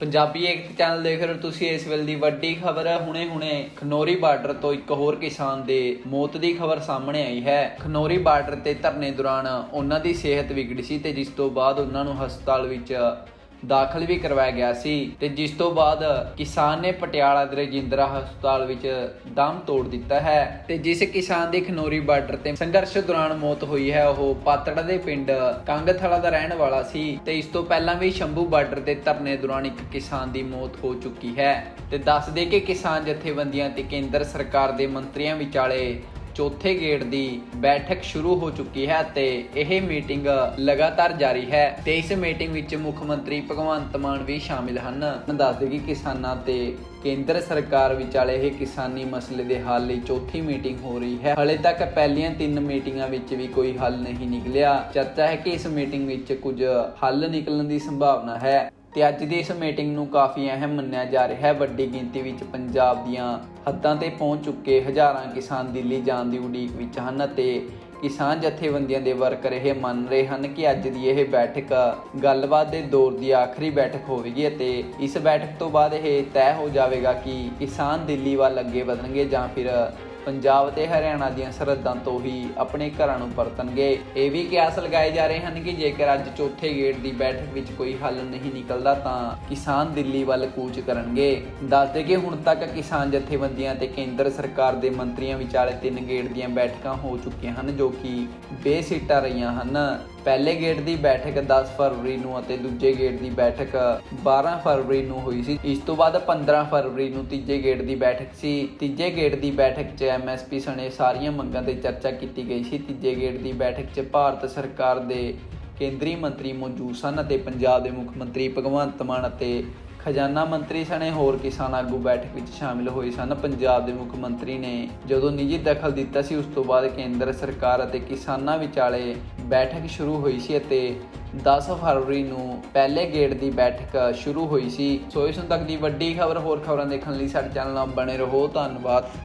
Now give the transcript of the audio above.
ਪੰਜਾਬੀ ਇੱਕ ਚੈਨਲ ਦੇਖ ਰਹੇ ਹੋ ਤੁਸੀਂ ਇਸ ਵੇਲੇ ਦੀ ਵੱਡੀ ਖਬਰ ਹੁਣੇ-ਹੁਣੇ ਖਨੋਰੀ ਬਾਰਡਰ ਤੋਂ ਇੱਕ ਹੋਰ ਕਿਸਾਨ ਦੇ ਮੌਤ ਦੀ ਖਬਰ ਸਾਹਮਣੇ ਆਈ ਹੈ। ਖਨੋਰੀ ਬਾਰਡਰ ਤੇ ਧਰਨੇ ਦੌਰਾਨ ਉਹਨਾਂ ਦੀ ਸਿਹਤ ਵਿਗੜੀ ਸੀ ਤੇ ਜਿਸ ਤੋਂ ਬਾਅਦ ਉਹਨਾਂ ਨੂੰ ਹਸਪਤਾਲ ਵਿੱਚ ਦਾਖਲ ਵੀ ਕਰਵਾਇਆ ਗਿਆ ਸੀ ਤੇ ਜਿਸ ਤੋਂ ਬਾਅਦ ਕਿਸਾਨ ਨੇ ਪਟਿਆਲਾ ਦੇ ਰਜਿੰਦਰਾ ਹਸਪਤਾਲ ਵਿੱਚ ਦਮ ਤੋੜ ਦਿੱਤਾ ਹੈ ਤੇ ਜਿਸ ਕਿਸਾਨ ਦੀ ਖਨੋਰੀ ਬਾਰਡਰ ਤੇ ਸੰਘਰਸ਼ ਦੌਰਾਨ ਮੌਤ ਹੋਈ ਹੈ, ਉਹ ਪਾਤੜਾ ਦੇ ਪਿੰਡ ਕੰਗਥਲਾ ਦਾ ਰਹਿਣ ਵਾਲਾ ਸੀ ਤੇ ਇਸ ਤੋਂ ਪਹਿਲਾਂ ਵੀ ਸ਼ੰਭੂ ਬਾਰਡਰ ਤੇ ਧਰਨੇ ਦੌਰਾਨ ਇੱਕ ਕਿਸਾਨ ਦੀ ਮੌਤ ਹੋ ਚੁੱਕੀ ਹੈ। ਤੇ ਦੱਸ ਦੇ ਕਿ ਕਿਸਾਨ ਜਥੇਬੰਦੀਆਂ ਤੇ ਕੇਂਦਰ ਸਰਕਾਰ ਦੇ ਮੰਤਰੀਆਂ ਵਿਚਾਲੇ ਚੌਥੇ ਗੇੜ ਦੀ ਬੈਠਕ ਸ਼ੁਰੂ ਹੋ ਚੁੱਕੀ ਹੈ ਤੇ ਇਹ ਮੀਟਿੰਗ ਲਗਾਤਾਰ ਜਾਰੀ ਹੈ ਤੇ ਇਸ ਮੀਟਿੰਗ ਵਿੱਚ ਮੁੱਖ ਮੰਤਰੀ ਭਗਵੰਤ ਮਾਨ ਵੀ ਸ਼ਾਮਿਲ ਹਨ। ਦੱਸਦੇ ਕਿ ਕਿਸਾਨਾਂ ਤੇ ਕੇਂਦਰ ਸਰਕਾਰ ਵਿਚਾਲੇ ਇਹ ਕਿਸਾਨੀ ਮਸਲੇ ਦੇ ਹੱਲ ਲਈ ਚੌਥੀ ਮੀਟਿੰਗ ਹੋ ਰਹੀ ਹੈ। ਹਲੇ ਤੱਕ ਪਹਿਲੀਆਂ ਤਿੰਨ ਮੀਟਿੰਗਾਂ ਵਿੱਚ ਵੀ ਕੋਈ ਹੱਲ ਨਹੀਂ ਨਿਕਲਿਆ। ਚਰਚਾ ਹੈ ਕਿ ਇਸ ਮੀਟਿੰਗ ਵਿੱਚ ਕੁਝ ਹੱਲ ਨਿਕਲਣ ਦੀ ਸੰਭਾਵਨਾ ਹੈ। ਤੇ ਅੱਜ ਦੀ ਇਸ ਮੀਟਿੰਗ ਨੂੰ ਕਾਫੀ ਅਹਿਮ ਮੰਨਿਆ ਜਾ ਰਿਹਾ ਹੈ। ਵੱਡੀ ਗਿਣਤੀ ਵਿੱਚ ਪੰਜਾਬ ਦੀਆਂ ਹੱਦਾਂ ਤੇ ਪਹੁੰਚ ਚੁੱਕੇ ਹਜ਼ਾਰਾਂ ਕਿਸਾਨ ਦਿੱਲੀ ਜਾਣ ਦੀ ਉਡੀਕ ਵਿੱਚ ਹਨ ਅਤੇ ਕਿਸਾਨ ਜਥੇਬੰਦੀਆਂ ਦੇ ਵਰਕਰ ਇਹ ਮੰਨ ਰਹੇ ਹਨ ਕਿ ਅੱਜ ਦੀ ਇਹ ਬੈਠਕ ਗੱਲਬਾਤ ਦੇ ਦੌਰ ਦੀ ਆਖਰੀ ਬੈਠਕ ਹੋਵੇਗੀ ਅਤੇ ਇਸ ਬੈਠਕ ਤੋਂ ਬਾਅਦ ਇਹ ਤੈਅ ਹੋ ਜਾਵੇਗਾ ਕਿ ਕਿਸਾਨ ਦਿੱਲੀ ਵੱਲ ਅੱਗੇ ਵਧਣਗੇ ਜਾਂ ਫਿਰ ਪੰਜਾਬ ਤੇ ਹਰਿਆਣਾ ਦੀਆਂ ਸਰਹੱਦਾਂ ਤੋਂ ਹੀ ਆਪਣੇ ਘਰਾਂ ਨੂੰ ਪਰਤਣਗੇ। ਇਹ ਵੀ ਕਿਆਸ ਲਗਾਏ ਜਾ ਰਹੇ ਹਨ ਕਿ ਜੇਕਰ ਅੱਜ ਚੌਥੇ ਗੇੜ ਦੀ ਬੈਠਕ ਵਿੱਚ ਕੋਈ ਹੱਲ ਨਹੀਂ ਨਿਕਲਦਾ ਤਾਂ ਕਿਸਾਨ ਦਿੱਲੀ ਵੱਲ ਕੂਚ ਕਰਨਗੇ। ਦੱਸਦੇ ਕਿ ਹੁਣ ਤੱਕ ਕਿਸਾਨ ਜਥੇਬੰਦੀਆਂ ਤੇ ਕੇਂਦਰ ਸਰਕਾਰ ਦੇ ਮੰਤਰੀਆਂ ਵਿਚਾਲੇ ਤਿੰਨ ਗੇੜ ਦੀਆਂ ਬੈਠਕਾਂ ਹੋ ਚੁੱਕੀਆਂ ਹਨ ਜੋ ਕਿ ਬੇਸਿੱਟਾ ਰਹੀਆਂ ਹਨ। ਪਹਿਲੇ ਗੇਟ ਦੀ ਬੈਠਕ 10 ਫਰਵਰੀ ਨੂੰ ਅਤੇ ਦੂਜੇ ਗੇਟ ਦੀ ਬੈਠਕ 12 ਫਰਵਰੀ ਨੂੰ ਹੋਈ ਸੀ। ਇਸ ਤੋਂ ਬਾਅਦ 15 ਫਰਵਰੀ ਨੂੰ ਤੀਜੇ ਗੇੜ ਦੀ ਬੈਠਕ ਸੀ। ਤੀਜੇ ਗੇੜ ਦੀ ਬੈਠਕ 'ਚ ਐਮਐਸਪੀ ਸਣੇ ਸਾਰੀਆਂ ਮੰਗਾਂ ਤੇ ਚਰਚਾ ਕੀਤੀ ਗਈ ਸੀ। ਤੀਜੇ ਗੇੜ ਦੀ ਬੈਠਕ 'ਚ ਭਾਰਤ ਸਰਕਾਰ ਦੇ ਕੇਂਦਰੀ ਮੰਤਰੀ ਮੌਜੂਦ ਸਨ ਅਤੇ ਪੰਜਾਬ ਦੇ ਮੁੱਖ ਮੰਤਰੀ ਭਗਵੰਤ ਮਾਨ ਅਤੇ ਖਜ਼ਾਨਾ ਮੰਤਰੀ ਸਣੇ ਹੋਰ ਕਿਸਾਨ ਆਗੂ ਬੈਠਕ ਵਿੱਚ ਸ਼ਾਮਿਲ ਹੋਏ ਸਨ। ਪੰਜਾਬ ਦੇ ਮੁੱਖ ਮੰਤਰੀ ਨੇ ਜਦੋਂ ਨਿੱਜੀ ਦਖਲ ਦਿੱਤਾ ਸੀ, ਉਸ ਤੋਂ ਬਾਅਦ ਕੇਂਦਰ ਸਰਕਾਰ ਅਤੇ ਕਿਸਾਨਾਂ ਵਿਚਾਲੇ ਬੈਠਕ ਸ਼ੁਰੂ ਹੋਈ ਸੀ ਅਤੇ 10 ਫਰਵਰੀ ਨੂੰ ਪਹਿਲੇ ਗੇੜ ਦੀ ਬੈਠਕ ਸ਼ੁਰੂ ਹੋਈ ਸੀ। ਸੋ ਇਸ ਤੱਕ ਦੀ ਵੱਡੀ ਖਬਰ ਹੋਰ ਖਬਰਾਂ ਦੇਖਣ ਲਈ ਸਾਡੇ ਚੈਨਲ ਨਾਲ ਬਣੇ ਰਹੋ। ਧੰਨਵਾਦ।